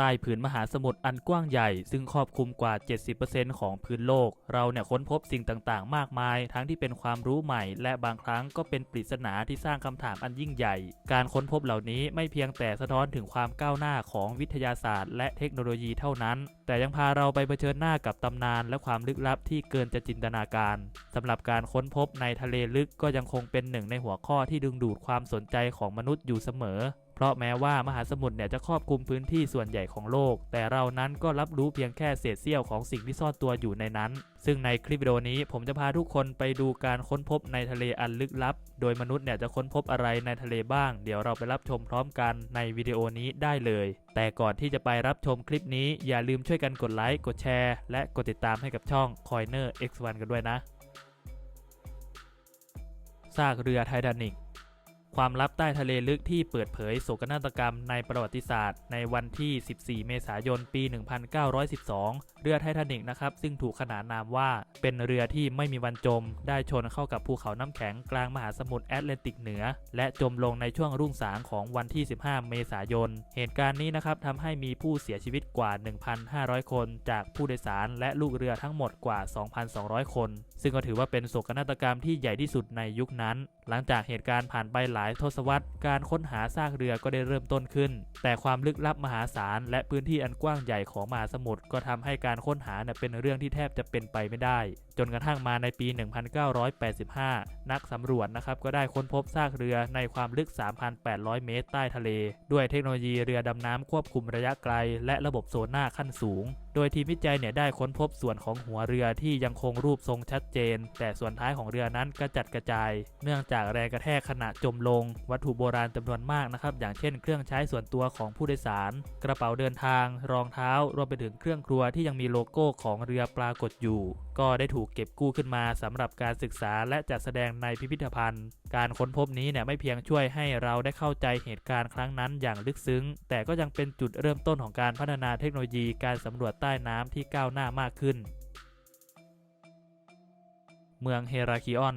ใต้ผืนมหาสมุทรอันกว้างใหญ่ ซึ่งครอบคลุมกว่า 70%ของพื้นโลก เราเนี่ยค้นพบสิ่งต่างๆ มากมาย ทั้งที่เป็นความรู้ใหม่ และบางครั้งก็เป็นปริศนาที่สร้างคำถามอันยิ่งใหญ่ การค้นพบเหล่านี้ไม่เพียงแต่สะท้อนถึงความก้าวหน้าของวิทยาศาสตร์ และเทคโนโลยีเท่านั้น แต่ยังพาเราไปเผชิญหน้ากับตำนานและความลึกลับที่เกินจะจินตนาการสำหรับการค้นพบในทะเลลึกก็ยังคงเป็นหนึ่งในหัวข้อที่ดึงดูดความสนใจของมนุษย์อยู่เสมอ เพราะแม้ว่ามหาสมุทรเนี่ยจะครอบคลุมพื้นที่ส่วนใหญ่ของโลก แต่เรานั้นก็รับรู้เพียงแค่เศษเสี้ยวของสิ่งที่ซ่อนตัวอยู่ในนั้น ซึ่งในคลิปวิดีโอนี้ผมจะพาทุกคนไปดูการค้นพบในทะเลอันลึกลับ โดยมนุษย์เนี่ยจะค้นพบอะไรในทะเลบ้าง เดี๋ยวเราไปรับชมพร้อมกันในวิดีโอนี้ได้เลย แต่ก่อนที่จะไปรับชมคลิปนี้อย่าลืมช่วยกันกดไลค์กดแชร์ และกดติดตามให้กับช่อง Coiner X1 กันด้วยนะซากเรือไททานิก ความลับใต้ทะเลลึกที่เปิดเผยโศกนาฏกรรมในประวัติศาสตร์ ในวันที่ 14 เมษายน ปี 1912 เรือไททานิกนะครับ ซึ่งถูกขนานนามว่า เป็นเรือที่ไม่มีวันจม ได้ชนเข้ากับภูเขาน้ำแข็งกลางมหาสมุทรแอตแลนติกเหนือ และจมลงในช่วงรุ่งสางของวันที่ 15 เมษายน เหตุการณ์นี้นะครับทำให้มีผู้เสียชีวิตกว่า 1,500 คน จากผู้โดยสารและลูกเรือทั้งหมดกว่า 2,200 คน ซึ่งก็ถือว่าเป็นโศกนาฏกรรมที่ใหญ่ที่สุดในยุคนั้น หลังจากเหตุการณ์ผ่านไปหลายทศวรรษ การค้นหาซากเรือก็ได้เริ่มต้นขึ้น แต่ความลึกลับมหาศาล และพื้นที่อันกว้างใหญ่ของมหาสมุทรก็ทำให้การค้นหาเนี่ยเป็นเรื่องที่แทบจะเป็นไปไม่ได้ จนกระทั่งมาในปี 1985 นักสำรวจนะครับก็ได้ค้นพบซากเรือในความลึก 3,800 เมตรใต้ทะเล ด้วยเทคโนโลยีเรือดำน้ำควบคุมระยะไกล และระบบโซน่าขั้นสูงโดยทีมวิจัยเนี่ยได้ค้นพบส่วนของหัวเรือที่ยังคงรูปทรงชัดเจน แต่ส่วนท้ายของเรือนั้นกระจัดกระจาย เนื่องจากแรงกระแทกขณะจมลง วัตถุโบราณจำนวนมากนะครับ อย่างเช่นเครื่องใช้ส่วนตัวของผู้โดยสาร กระเป๋าเดินทาง รองเท้ารวมไปถึงเครื่องครัวที่ยังมีโลโก้ของเรือปรากฏอยู่ ก็ได้ถูกเก็บกู้ขึ้นมาสำหรับการศึกษาและจัดแสดงในพิพิธภัณฑ์ การค้นพบนี้เนี่ยไม่เพียงช่วยให้เราได้เข้าใจเหตุการณ์ครั้งนั้นอย่างลึกซึ้ง แต่ก็ยังเป็นจุดเริ่มต้นของการพัฒนาเทคโนโลยีการสำรวจใต้น้ำที่ก้าวหน้ามากขึ้น เมืองเฮราคิออน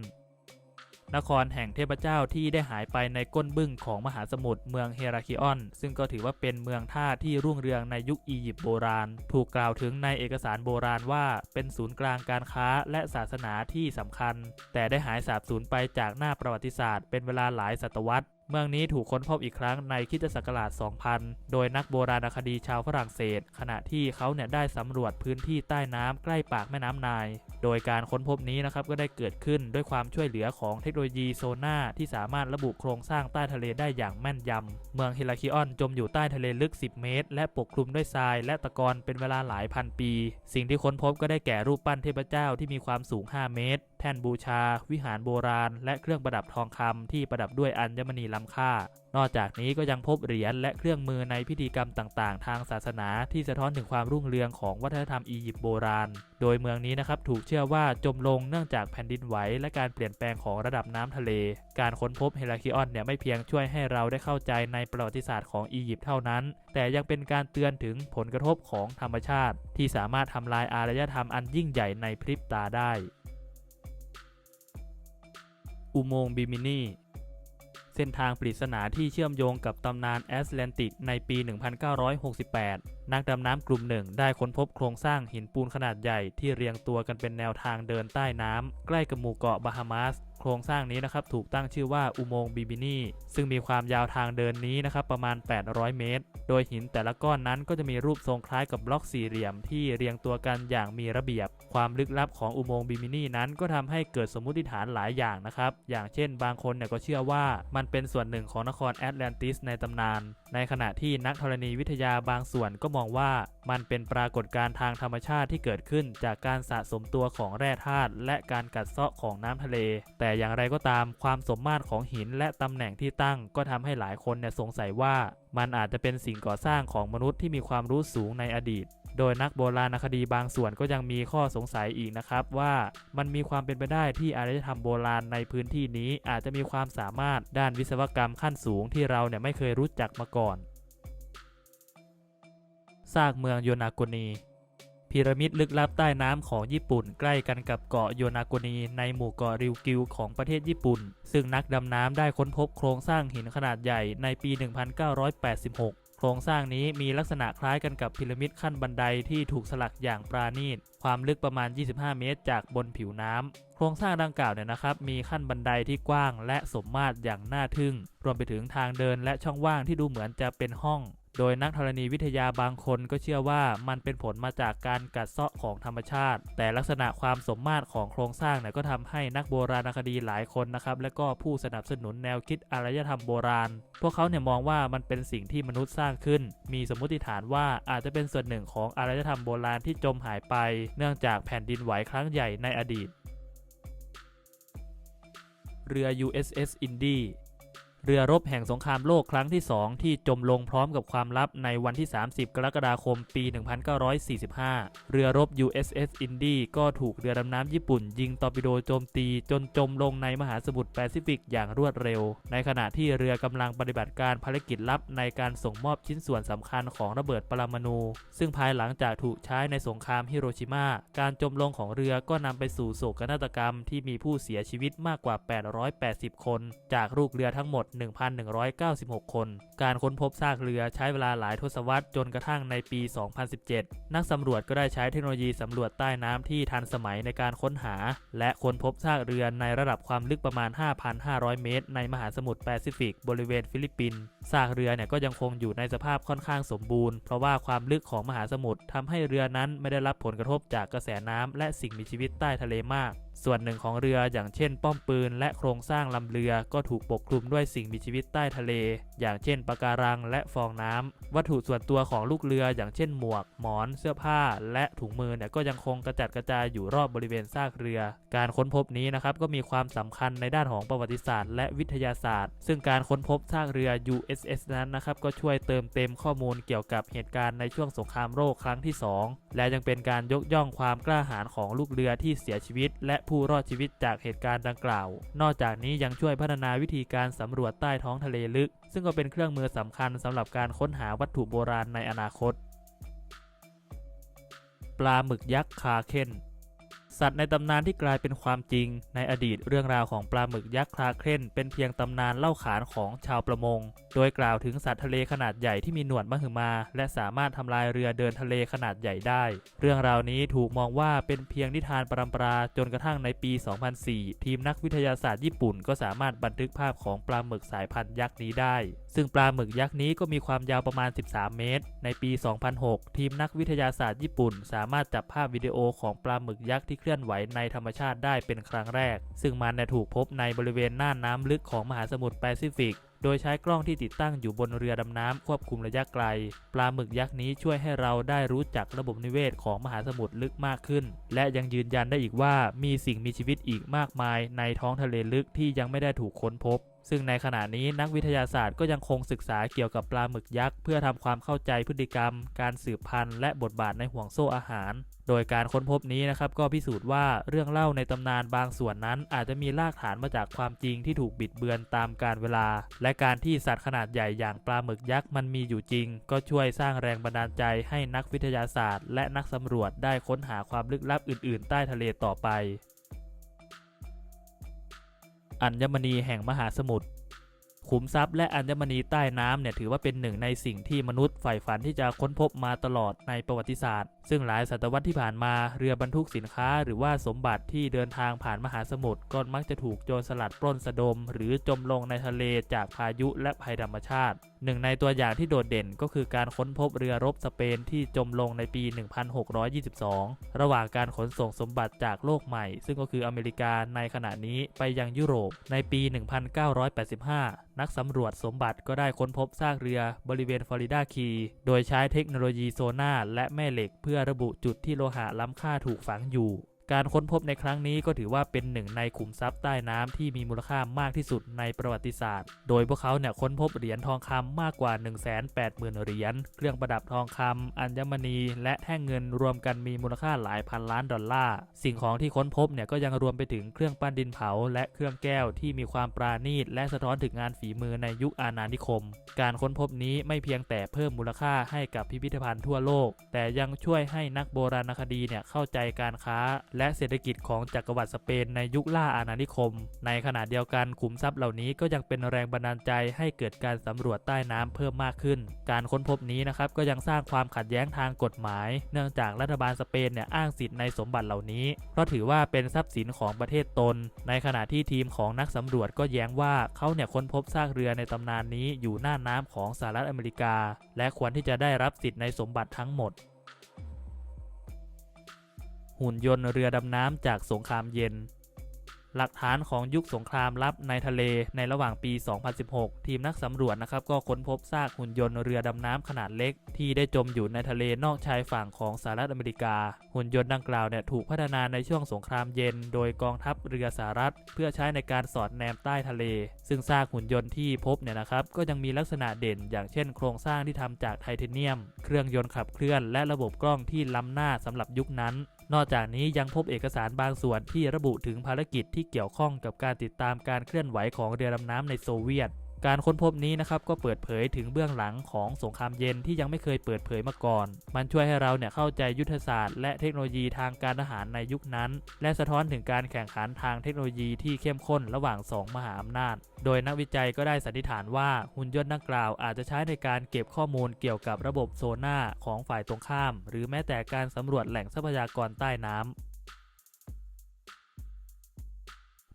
นครแห่งเทพเจ้าที่ได้หายไปในก้นบึ้งของมหาสมุทรเมืองเฮราคิออน ซึ่งก็ถือว่าเป็นเมืองท่าที่รุ่งเรืองในยุคอียิปต์โบราณ ถูกกล่าวถึงในเอกสารโบราณว่าเป็นศูนย์กลางการค้าและศาสนาที่สำคัญ แต่ได้หายสาบสูญไปจากหน้าประวัติศาสตร์เป็นเวลาหลายศตวรรษ เมืองนี้ถูกค้นพบอีกครั้งในคริสตศักราช 2000 โดยนักโบราณคดีชาวฝรั่งเศส ขณะที่เขาเนี่ยได้สำรวจพื้นที่ใต้น้ำใกล้ปากแม่น้ำไนาย โดยการค้นพบนี้นะครับก็ได้เกิดขึ้นด้วยความช่วยเหลือของเทคโนโลยีโซน่าที่สามารถระบุโครงสร้างใต้ทะเลได้อย่างแม่นยำ เมืองเฮราคิออนจมอยู่ใต้ทะเลลึก 10 เมตร และปกคลุมด้วยทรายและตะกอนเป็นเวลาหลายพันปี สิ่งที่ค้นพบก็ได้แก่รูปปั้นเทพเจ้าที่มีความสูง 5 เมตร แท่นบูชา วิหารโบราณ และเครื่องประดับทองคำที่ประดับด้วยอัญมณีล้ำค่า นอกจากนี้ก็ยังพบเหรียญและเครื่องมือในพิธีกรรมต่างๆ ทางศาสนาที่สะท้อนถึงความรุ่งเรืองของวัฒนธรรมอียิปต์โบราณ โดยเมืองนี้นะครับถูกเชื่อว่าจมลงเนื่องจากแผ่นดินไหวและการเปลี่ยนแปลงของระดับน้ำทะเล การค้นพบเฮราคิออนเนี่ยไม่เพียงช่วยให้เราได้เข้าใจในประวัติศาสตร์ของอียิปต์เท่านั้น แต่ยังเป็นการเตือนถึงผลกระทบของธรรมชาติ ที่สามารถทำลายอารยธรรมอันยิ่งใหญ่ในพริบตาได้ อุโมงค์บิมินีเส้นทางปริศนาที่เชื่อมโยงกับตำนานแอตแลนติกในปี 1968 นักดำน้ำกลุ่มหนึ่งได้ค้นพบโครงสร้างหินปูนขนาดใหญ่ที่เรียงตัวกันเป็นแนวทางเดินใต้น้ำใกล้กับหมู่เกาะบาฮามาส ครงสร้างนี้นะครับถูกตั้งชื่อว่าอุโมงค์บิบินีซึ่งมีความยาวทางเดินนี้นะครับประมาณ 800 เมตร โดยหินแต่ละก้อนนั้นก็จะมีรูปทรงคล้ายกับบล็อกสี่เหลี่ยมที่เรียงตัวกันอย่างมีระเบียบ ความลึกลับของอุโมงค์บิมินีนั้นก็ทำให้เกิดสมมุติฐานหลายอย่างนะครับอย่างเช่น บางคนเนี่ยก็เชื่อว่ามันเป็นส่วนหนึ่งของนครแอตแลนติสในตำนาน ในขณะที่นักธรณีวิทยาบางส่วนก็มองว่า มันเป็นปรากฏการณ์ทางธรรมชาติที่เกิดขึ้นจากการสะสมตัวของแร่ธาตุและการกัดเซาะของน้ำทะเล แต่อย่างไรก็ตามความสมมาตรของหินและตำแหน่งที่ตั้ง ก็ทำให้หลายคนเนี่ยสงสัยว่า มันอาจจะเป็นสิ่งก่อสร้างของมนุษย์ที่มีความรู้สูงในอดีต โดยนักโบราณคดีบางส่วนก็ยังมีข้อสงสัยอีกนะครับว่ามันมีความเป็นไปได้ที่อารยธรรมโบราณในพื้นที่นี้อาจจะมีความสามารถด้านวิศวกรรมขั้นสูงที่เราเนี่ยไม่เคยรู้จักมาก่อน ซากเมืองโยนาโกนีพีระมิดลึกลับใต้น้ำของญี่ปุ่น ใกล้กันกับเกาะโยนาโกนีในหมู่เกาะริวกิวของประเทศญี่ปุ่น ซึ่งนักดำน้ำได้ค้นพบโครงสร้างหินขนาดใหญ่ในปี 1986โคครงสร้างนี้มีลักษณะคล้ายกันกับพีระมิดขั้นบันไดที่ถูกสลักอย่างปราณีต ความลึกประมาณ 25 เมตร จากบนผิวน้ำ โครงสร้างดังกล่าวเนี่ยนะครับ มีขั้นบันไดที่กว้างและสมมาตรอย่างน่าทึ่ง รวมไปถึงทางเดินและช่องว่างที่ดูเหมือนจะเป็นห้อง โดยนักธรณีวิทยาบางคนก็เชื่อว่ามันเป็นผลมาจากการกัดเซาะของธรรมชาติ แต่ลักษณะความสมมาตรของโครงสร้างเนี่ยก็ทำให้นักโบราณคดีหลายคนนะครับและก็ผู้สนับสนุนแนวคิดอารยธรรมโบราณ พวกเขาเนี่ยมองว่ามันเป็นสิ่งที่มนุษย์สร้างขึ้น มีสมมติฐานว่าอาจจะเป็นส่วนหนึ่งของอารยธรรมโบราณที่จมหายไป เนื่องจากแผ่นดินไหวครั้งใหญ่ในอดีต เรือ USS Indy เรือรบแห่งสงครามโลกครั้งที่ 2 ที่จมลงพร้อมกับความลับในวันที่ 30 กรกฎาคม ปี 1945 เรือรบ USS Indy ก็ถูกเรือดำน้ำญี่ปุ่น ยิงตอร์ปิโดโจมตีจนจมลงในมหาสมุทรแปซิฟิกอย่างรวดเร็ว ในขณะที่เรือกำลังปฏิบัติการภารกิจลับในการส่งมอบชิ้นส่วนสำคัญของระเบิดปรมาณู ซึ่งภายหลังจากถูกใช้ในสงครามฮิโรชิมา การจมลงของเรือก็นำไปสู่โศกนาฏกรรม ที่มีผู้เสียชีวิตมากกว่า 880 คน จากลูกเรือทั้งหมด1,196 คน การค้นพบซากเรือใช้เวลาหลายทศวรรษจนกระทั่งในปี 2017 นักสำรวจก็ได้ใช้เทคโนโลยีสำรวจใต้น้ำที่ทันสมัยในการค้นหา และค้นพบซากเรือในระดับความลึกประมาณ 5,500 เมตร ในมหาสมุทรแปซิฟิก บริเวณฟิลิปปินส์ซากเรือเนี่ยก็ยังคงอยู่ในสภาพค่อนข้างสมบูรณ์เพราะว่าความลึกของมหาสมุทรทำให้เรือนั้นไม่ได้รับผลกระทบจากกระแสน้ำและสิ่งมีชีวิตใต้ทะเลมากส่วนหนึ่งของเรืออย่างเช่น ป้อมปืนและโครงสร้างลำเรือก็ถูกปกคลุมด้วยสิ่งมีชีวิตใต้ทะเลอย่างเช่นปะการังและฟองน้ำวัตถุส่วนตัวของลูกเรือ อย่างเช่นหมวก หมอน เสื้อผ้า และถุงมือเนี่ยก็ยังคงกระจัดกระจายอยู่รอบบริเวณซากเรือ การค้นพบนี้นะครับก็มีความสำคัญในด้านของประวัติศาสตร์และวิทยาศาสตร์ ซึ่งการค้นพบซากเรือ USS นั้นนะครับก็ช่วยเติมเต็มข้อมูลเกี่ยวกับเหตุการณ์ในช่วงสงครามโลกครั้งที่ 2 และยังเป็นการยกย่องความกล้าหาญของลูกเรือที่เสียชีวิต และผู้รอดชีวิตจากเหตุการณ์ดังกล่าว นอกจากนี้ยังช่วยพัฒนาวิธีการสำรวจใต้ท้องทะเลลึก ซึ่งก็เป็นเครื่องมือสำคัญสำหรับการค้นหาวัตถุโบราณในอนาคต ปลาหมึกยักษ์คาเคน สัตว์ในตำนานที่กลายเป็นความจริง ในอดีตเรื่องราวของปลาหมึกยักษ์คลาเคนเป็นเพียงตำนานเล่าขานของชาวประมง โดยกล่าวถึงสัตว์ทะเลขนาดใหญ่ที่มีหนวดมหึมา และสามารถทำลายเรือเดินทะเลขนาดใหญ่ได้ เรื่องราวนี้ถูกมองว่าเป็นเพียงนิทานปรำปราจนกระทั่งในปี 2004 ทีมนักวิทยาศาสตร์ญี่ปุ่นก็สามารถบันทึกภาพของปลาหมึกสายพันธุ์ยักษ์นี้ได้ ซึ่งปลาหมึกยักษ์นี้ก็มีความยาวประมาณ 13 เมตร ในปี 2006 ทีมนักวิทยาศาสตร์ญี่ปุ่น สามารถจับภาพวิดีโอของปลาหมึกยักษ์ที่เคลื่อนไหวในธรรมชาติได้เป็นครั้งแรก ซึ่งมันถูกพบในบริเวณน่านน้ำลึกของมหาสมุทรแปซิฟิกโดยใช้กล้องที่ติดตั้งอยู่บนเรือดำน้ำควบคุมระยะไกล ปลาหมึกยักษ์นี้ช่วยให้เราได้รู้จักระบบนิเวศของมหาสมุทรลึกมากขึ้น และยังยืนยันได้อีกว่ามีสิ่งมีชีวิตอีกมากมายในท้องทะเลลึกที่ยังไม่ได้ถูกค้นพบ ซึ่งในขณะนี้นักวิทยาศาสตร์ก็ยังคงศึกษาเกี่ยวกับปลาหมึกยักษ์ เพื่อทำความเข้าใจพฤติกรรม การสืบพันธุ์และบทบาทในห่วงโซ่อาหาร โดยการค้นพบนี้นะครับก็พิสูจน์ว่าเรื่องเล่าในตำนานบางส่วนนั้น อาจจะมีรากฐานมาจากความจริงที่ถูกบิดเบือนตามกาลเวลา และการที่สัตว์ขนาดใหญ่อย่างปลาหมึกยักษ์มันมีอยู่จริง ก็ช่วยสร้างแรงบันดาลใจให้นักวิทยาศาสตร์ และนักสำรวจได้ค้นหาความลึกลับอื่น ๆ ใต้ทะเลต่อไป อัญมณีแห่งมหาสมุทรขุมทรัพย์และอัญมณีใต้น้ำเนี่ยถือว่าเป็นหนึ่งในสิ่งที่มนุษย์ใฝ่ฝันที่จะค้นพบมาตลอดในประวัติศาสตร์ ซึ่งหลายศตวรรษที่ผ่านมาเรือบรรทุกสินค้า หรือว่าสมบัติที่เดินทางผ่านมหาสมุทรก็มักจะถูกโจรสลัดปล้นสะดม หรือจมลงในทะเลจากพายุและภัยธรรมชาติ หนึ่งในตัวอย่างที่โดดเด่นก็คือการค้นพบเรือรบสเปนที่จมลงในปี 1622 ระหว่างการขนส่งสมบัติจากโลกใหม่ ซึ่งก็คืออเมริกาในขณะนี้ไปยังยุโรป ในปี 1985 นักสำรวจสมบัติก็ได้ค้นพบซากเรือบริเวณฟลอริดาคี โดยใช้เทคโนโลยีโซน่าและแม่เหล็กเพื่อระบุจุดที่โลหะล้ำค่าถูกฝังอยู่ การค้นพบในครั้งนี้ก็ถือว่าเป็นหนึ่งในขุมทรัพย์ใต้น้ำที่มีมูลค่ามากที่สุดในประวัติศาสตร์ โดยพวกเขาเนี่ยค้นพบเหรียญทองคำมากกว่า 180,000 เหรียญ เครื่องประดับทองคำอัญมณี และแท่งเงินรวมกันมีมูลค่าหลายพันล้านดอลลาร์ สิ่งของที่ค้นพบเนี่ยก็ยังรวมไปถึงเครื่องปั้นดินเผา และเครื่องแก้วที่มีความปราณีต และสะท้อนถึงงานฝีมือในยุคอาณานิคม การค้นพบนี้ไม่เพียงแต่เพิ่มมูลค่าให้กับพิพิธภัณฑ์ทั่วโลก แต่ยังช่วยให้นักโบราณคดีเนี่ยเข้าใจการค้าและเศรษฐกิจของจักรวรรดิสเปนในยุคล่าอาณานิคม ในขณะเดียวกันขุมทรัพย์เหล่านี้ก็ยังเป็นแรงบันดาลใจให้เกิดการสำรวจใต้น้ำเพิ่มมากขึ้น การค้นพบนี้นะครับก็ยังสร้างความขัดแย้งทางกฎหมาย เนื่องจากรัฐบาลสเปนเนี่ยอ้างสิทธิ์ในสมบัติเหล่านี้ เพราะถือว่าเป็นทรัพย์สินของประเทศตน ในขณะที่ทีมของนักสำรวจก็แย้งว่าเขาเนี่ยค้นพบซากเรือในตำนานนี้อยู่หน้าน้ำของสหรัฐอเมริกา และควรที่จะได้รับสิทธิ์ในสมบัติทั้งหมด หุ่นยนต์เรือดำน้ำจากสงครามเย็น หลักฐานของยุคสงครามลับในทะเลในระหว่างปี 2016 ทีมนักสำรวจนะครับก็ค้นพบซากหุ่นยนต์เรือดำน้ำขนาดเล็ก ที่ได้จมอยู่ในทะเลนอกชายฝั่งของสหรัฐอเมริกา หุ่นยนต์ดังกล่าวเนี่ยถูกพัฒนาในช่วงสงครามเย็น โดยกองทัพเรือสหรัฐ เพื่อใช้ในการสอดแนมใต้ทะเล ซึ่งซากหุ่นยนต์ที่พบเนี่ยนะครับก็ยังมีลักษณะเด่น อย่างเช่น โครงสร้างที่ทำจากไทเทเนียม เครื่องยนต์ขับเคลื่อน และระบบกล้องที่ล้ำหน้าสำหรับยุคนั้น นอกจากนี้ยังพบเอกสารบางส่วนที่ระบุถึงภารกิจที่เกี่ยวข้องกับการติดตามการเคลื่อนไหวของเรือดำน้ำในโซเวียต การค้นพบนี้นะครับก็เปิดเผยถึงเบื้องหลังของสงครามเย็นที่ยังไม่เคยเปิดเผยมาก่อน มันช่วยให้เราเนี่ยเข้าใจยุทธศาสตร์และเทคโนโลยีทางการทหารในยุคนั้น และสะท้อนถึงการแข่งขันทางเทคโนโลยีที่เข้มข้นระหว่างสองมหาอำนาจ โดยนักวิจัยก็ได้สันนิษฐานว่าหุ่นยนต์ดังกล่าวอาจจะใช้ในการเก็บข้อมูลเกี่ยวกับระบบโซน่าของฝ่ายตรงข้าม หรือแม้แต่การสำรวจแหล่งทรัพยากรใต้น้ำ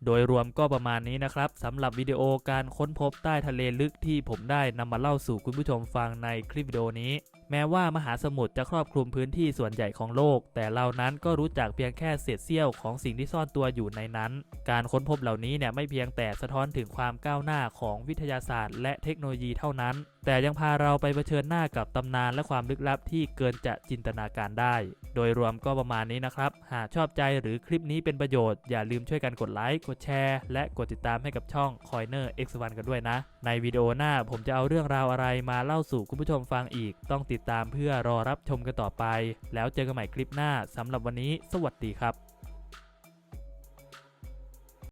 โดยรวมก็ประมาณนี้นะครับสำหรับวิดีโอการค้นพบใต้ทะเลลึกที่ผมได้นำมาเล่าสู่คุณผู้ชมฟังในคลิปวิดีโอนี้ แม้ว่ามหาสมุทรจะครอบคลุมพื้นที่ส่วนใหญ่ของโลก แต่เรานั้นก็รู้จักเพียงแค่เศษเสี้ยวของสิ่งที่ซ่อนตัวอยู่ในนั้น การค้นพบเหล่านี้เนี่ยไม่เพียงแต่สะท้อนถึงความก้าวหน้าของวิทยาศาสตร์ และเทคโนโลยีเท่านั้น แต่ยังพาเราไปเผชิญหน้ากับตำนานและความลึกลับที่เกินจะจินตนาการได้ โดยรวมก็ประมาณนี้นะครับ หากชอบใจหรือคลิปนี้เป็นประโยชน์อย่าลืมช่วยกันกดไลค์กดแชร์และกดติดตามให้กับช่อง Coiner X1 กันด้วยนะ ในวิดีโอหน้าผมจะเอาเรื่องราวอะไรมาเล่าสู่คุณผู้ชมฟังอีกต้องติดติดตามเพื่อรอรับชมกันต่อไป แล้วเจอกันใหม่คลิปหน้าสำหรับวันนี้ สวัสดีครับ